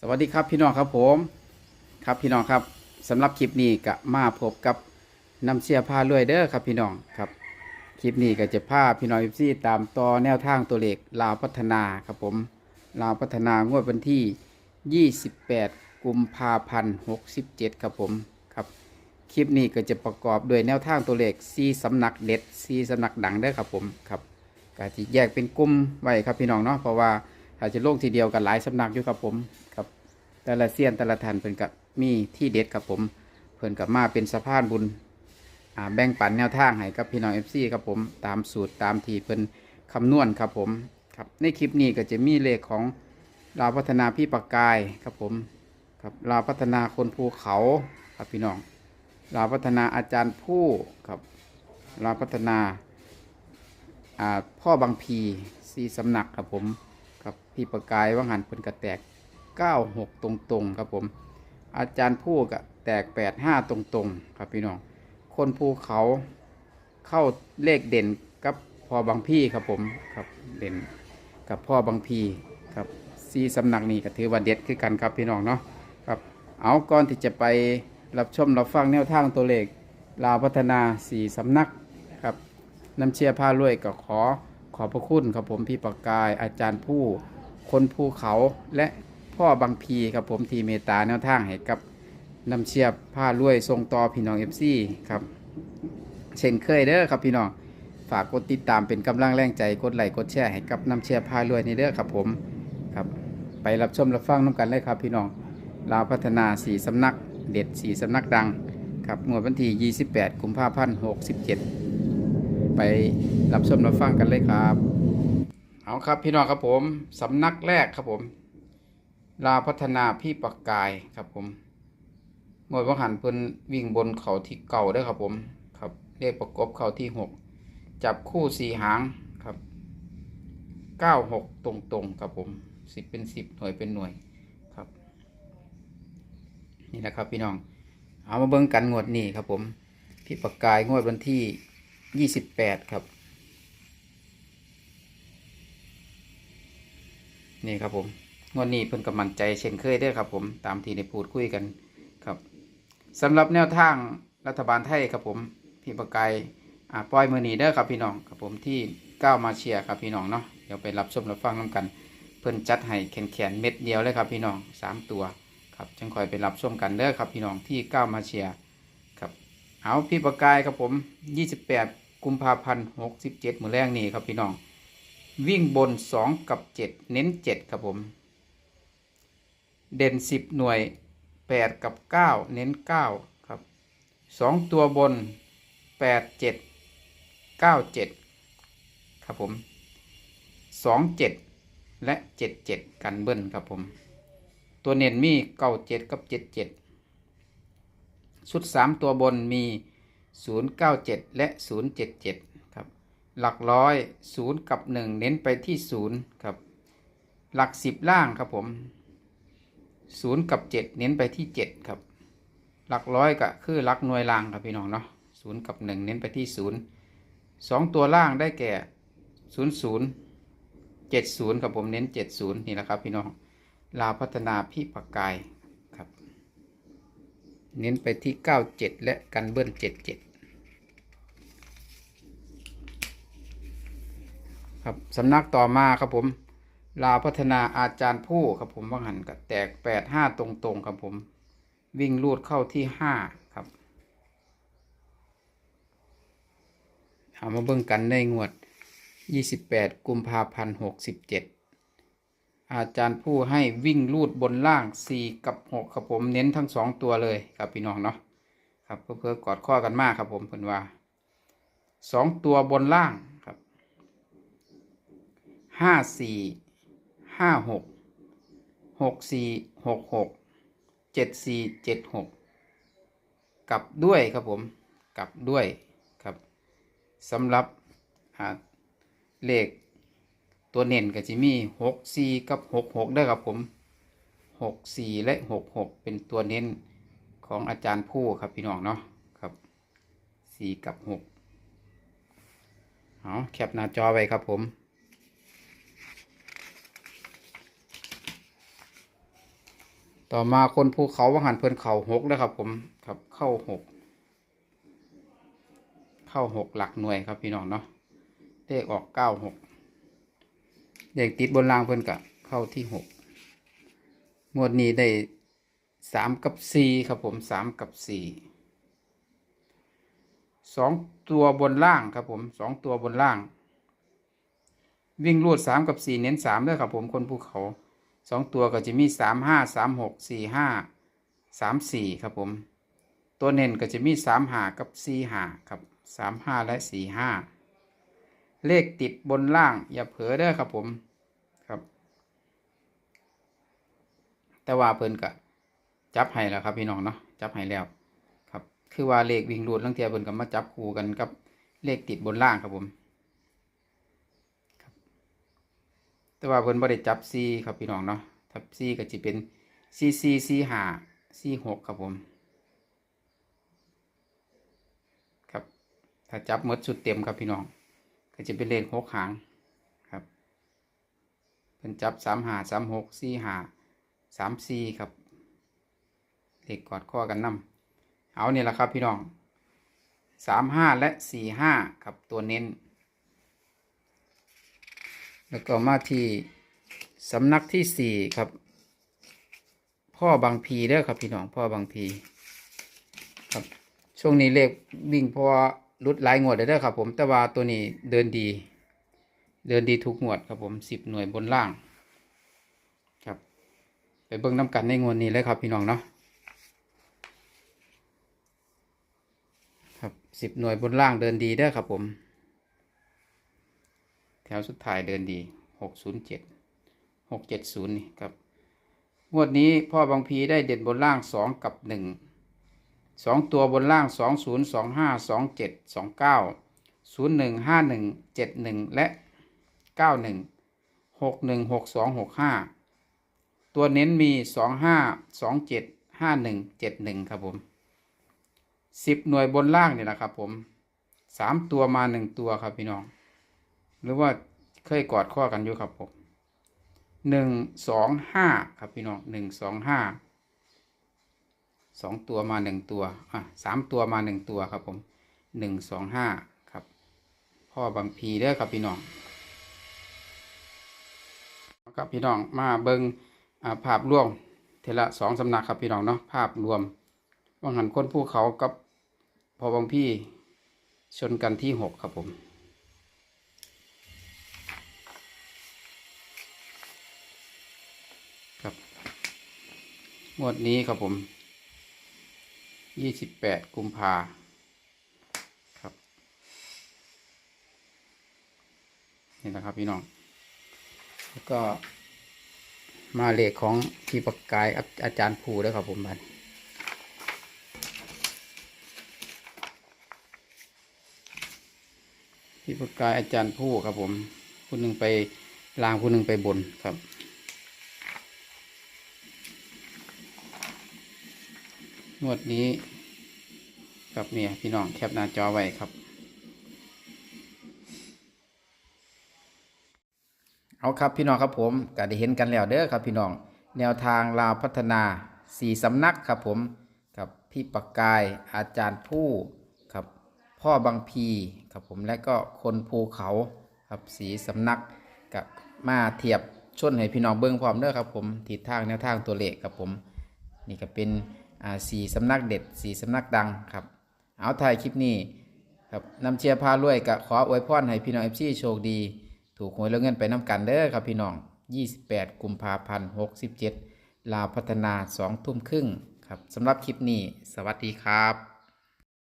สวัสดีครับพี่น้องครับผมครับพี่น้องครับสำหรับคลิปนี้ก็มาพบกับน้ำเชียร์พารวยเด้อครับพี่น้องครับคลิปนี้ก็จะพาพี่น้องเอฟซีตามต่อแนวทางตัวเลขลาวพัฒนาครับผมลาวพัฒนางวดวันที่ 28 กุมภาพันธ์67 ครับผมครับคลิปนี้ก็จะประกอบด้วยแนวทางตัวเลข4สำนักเด็ด4สำนักดังเด้อครับผมครับก็จะแยกเป็นกลุ่มไว้ครับพี่น้องเนาะเพราะว่า ถ้าจจะลงทีเดียวกันหลายสำนักอยู่ครับผมครับ แต่ละเซียนแต่ละทันเพิ่นกับมีที่เด็ดกับผม เพิ่นกับมาเป็นสะพานบุญแบ่งปันแนวทางให้กับพี่น้องเอฟซีครับผมตามสูตรตามที่เพิ่นคำนวณครับผมครับในคลิปนี้ก็จะมีเลขของลาวพัฒนาพี่ปากกายครับผมครับลาวพัฒนาคนภูเขาครับพี่น้องลาวพัฒนาอาจารย์ผู้ครับลาวพัฒนาอ่าพ่อบางพีซีสำนักครับผม ครับพี่ปากกายว่างหันเพิ่นกระแตก 96 ตรงๆ ครับผม อาจารย์ผู้ก็แตก 85 ตรงๆ ครับพี่น้อง คนภูเขาเข้าเลขเด่นกับพอบางพี่ครับผมครับเด่นกับพ่อบางพีครับซีสำนักนี้ก็ถือว่าเด็ดคือกันครับพี่น้องเนาะครับเอาก่อนที่จะไปรับชมรับฟังแนวทางตัวเลขลาวพัฒนาสี่สำนักครับน้ำเชียร์พารวยก็ขอ ขอบพระคุณครับผมพี่ประกายอาจารย์ผู้คนภูเขาและพ่อบางพีครับผมทีเมตาแนวทางให้กับนำเชียบผ้ารวยทรงต่อพี่น้องเอฟซีครับเช่นเคยเด้อครับพี่น้องฝากกดติดตามเป็นกำลังแรงใจกดไลค์กดแชร์ให้กับนำเชียบผ้ารวยในเด้อครับผมครับไปรับชมรับฟังน้ำกันเลยครับพี่น้องลาวพัฒนาสีสำนักเด็ดสีสำนักดังครับงวดวันที่ 28 กุมภาพันธ์ 67 ไปรับชมรับฟังกันเลยครับเอาครับพี่น้องครับผมสำนักแรกครับผม ลาพัฒนาพี่ปักกายครับผมงวดวังหันเพิ่นวิ่งบนเขาที่เก่าเด้ครับผมครับเลขประกบเขาที่หกจับคู่สี่หางครับเก้าหกตรงตรงครับผมสิบเป็นสิบหน่วยเป็นหน่วยครับ นี่แหละครับพี่น้อง เอามาเบิ่งกันงวดนี้ครับผม พี่ปักกายงวดวันที่ ยี่สิบแปดครับ นี่ครับผมงวดนี้เพิ่นกำมันใจเช่นเคยเด้ครับผมตามที่ได้พูดคุยกันครับสำหรับแนวทางรัฐบาลไทยครับผมพี่ประกายอาปล่อยมือนีเด้อครับพี่น้องครับผมที่ก้าวมาเชียร์ครับพี่น้องเนาะเดี๋ยวไปรับชมรับฟังน้กัน เพิ่นจัดให้แขนแขนเม็ดเดียวเลยครับพี่น้องสามตัวครับจังคอยไปรับชมกันเด้อครับพี่น้องที่ก้าวมาเชียร์ เอาพี่ประกายครับผม28กุมภาพันธ์67มือแรกนี่ครับพี่น้อง วิ่งบน2กับ7เน้น7ครับผม เด่น10หน่วย8กับ9เน้น9ครับ2ตัวบน8 7 9 7ครับผม2 7และ7 7กันเบิ้ลครับผม ตัวเน้นมี9 7กับ7 7 ชุด 3 ตัวบนมี 097 และ 077 ครับ หลักร้อยศูนย์กับหนึ่งเน้นไปที่ศูนย์ครับ หลักสิบล่างครับผมศูนย์กับเจ็ดเน้นไปที่เจ็ดครับ หลักร้อยก็คือหลักหน่วยล่างครับพี่น้องเนาะศูนย์กับหนึ่งเน้นไปที่ศูนย์สองตัวล่างได้แก่ศูนย์ศูนย์เจ็ดศูนย์ครับผมเน้นเจ็ดศูนย์นี่แหละครับพี่น้องลาวพัฒนาพี่ปากกายครับ เน้นไปที่เก้าเจ็ดและกันเบิ้ลเจ็ดเจ็ดครับสำนักต่อมาครับผม ลาพัฒนาอาจารย์ผู้ครับผมว่างหันก็แตกแปดห้าตรงๆ ครับผม วิ่งลูดเข้าที่ห้าครับเอามาเบิ่งกันในงวด 28 กุมภาพันธ์ 67 อาจารย์ผู้ให้วิ่งลูดบนล่าง 4 กับ 6 ครับผมเน้นทั้ง 2 ตัวเลยครับพี่น้องเนาะครับเพื่อเพื่อกอดข้อกันมากครับผมเพิ่นว่า 2 ตัวบนล่างครับห้าสี่ห้าหกหกสี่หกหกเจ็ดสี่เจ็ดหกกลับด้วยครับผม กลับด้วยครับสำหรับเลข ตัวเน่นก็จะมีหกสี่กับหกหกได้ครับผมหกสี่และหกหกเป็นตัวเน้นของอาจารย์ผู้ครับพี่น้องเนาะครับสี่กับหกเอาแคปหน้าจอไว้ครับผมต่อมาคนภูเขาวังหันเพิ่อนเขาหกนะครับผมครับเข้าหกเข้าหกหลักหน่วยครับพี่น้องเนาะเลขออกเก้าหก เลขติดบนรางเพิ่นกะเข้าที่หกงวดนี้ได้สามกับสี่ครับผมสามกับสี่สองตัวบนล่างครับผมสองตัวบนล่าง วิ่งรูดสามกับสี่เน้นสามด้วยครับผมคนภูเขาสองตัวก็จะมีสามห้าสามหกสี่ห้าสามสี่ครับผม ตัวเน้นก็จะมีสามหากับสี่หาครับสามห้าและสี่ห้าเลขติดบนล่างอย่าเผลอเด้อครับผมครับ แต่ว่าเพิ่นกะจับให้แล้วครับพี่น้องเนาะจับให้แล้วครับ คือว่าเลขวิ่งรูดลังเทียเพิ่นก็มาจับคู่กันกับเลขติดบนล่างครับผมแต่ว่าเพิ่นบ่ได้จับซีครับพี่น้องเนาะทับซีก็จะเป็นซีซีซีห้าซีหกครับผม ครับ ถ้าจับมดชุดเต็มครับพี่น้อง ก็จะเป็นเลขหกหางครับเป็นจับสามห้าสามหกสี่หา สามสี่ครับเลขกอดข้อกันนำเอาเนี่ยแหละครับพี่น้องสามห้าและสี่ห้าครับตัวเน้น แล้วก็มาที่สำนักที่สี่ครับ พ่อบางพีเด้อครับพี่น้องพ่อบางพีครับช่วงนี้เลขวิ่งพราะว่ารุดหลายงวดเลยเด้อครับผมแต่ว่าตัวนี้เดินดี เดินดีทุกงวดครับผมสิบหน่วยบนล่าง ไปเบิ่งน้ำกันในงวดนี้เลยครับพี่น้องเนาะครับสิบหน่วยบนล่างเดินดีด้ครับผม แถวสุดท้ายเดินดีหกศูนย์เจ็ดหกเจ็ดศูนย์นี่ครับงวดนี้พ่อบางพีได้เด่นบนล่างสองกับหนึ่งสองตัวบนล่างสองศูนย์สองห้าสองเจ็ดสองเก้าศูนย์หนึ่งห้าหนึ่งเจ็ดหนึ่งและเก้าหนึ่งหกหนึ่งหกสองหกห้า ตัวเน้นมีสองห้าสองเจ็ดห้าหนึ่งเจ็ดหนึ่งครับผมสิบหน่วยบนล่างนี่แหละครับผมสามตัวมาหนึ่งตัวครับพี่น้อง หรือว่าเคยกอดข้อกันอยู่ครับผมหนึ่งสองห้าครับพี่น้องหนึ่งสองห้าสองตัวมาหนึ่งตัวอะสามตัวมาหนึ่งตัวครับผมหนึ่งสองห้าครับ พ่อบางพีเด้อครับพี่น้องครับพี่น้องมาเบิง ภาพรวมเทละสองสำนักครับพี่น้องเนาะภาพรวมวังหันคนภูเขากับพอบางพี่ชนกันที่หกครับผม ครับงวดนี้ครับผมยี่สิบแปดกุมภาครับ นี่นะครับพี่น้อง แล้วก็ มาเลขของพี่ประกายอาจารย์ภูด้วครับผมบันพี่ประกายอาจารย์ผู้ครับผมคนหนึ่งไปลางคนหนึ่งไปบนครับงวดนี้ครับเนี่ยพี่น้องแคปหน้าจอไว้ครับ เอาครับพี่น้องครับผมก็ได้เห็นกันแล้วเด้อครับพี่น้องแนวทางลาวพัฒนาสี่สำนักครับผมกับพี่ปากกายอาจารย์ผู้ครับพ่อบางพีครับผมและก็คนภูเขาครับสีสำนักกับมาเทียบชนให้พี่น้องเบิ้งพร้อมเด้อครับผมทิศทางแนวทางตัวเลขครับผมนี่ก็เป็นสี่สำนักเด็ดสี่สำนักดังครับเอาถ่ายคลิปนี้ครับนำเชียร์พารวยกะขออวยพรให้พี่น้องเอฟซีโชคดี ถูกหวยแล้วเงินไปน้ำกันเด้อครับพี่น้อง 28 กุมภาพันธ์67 ลาวพัฒนา 2 ทุ่มครึ่งครับสำหรับคลิปนี้ สวัสดีครับ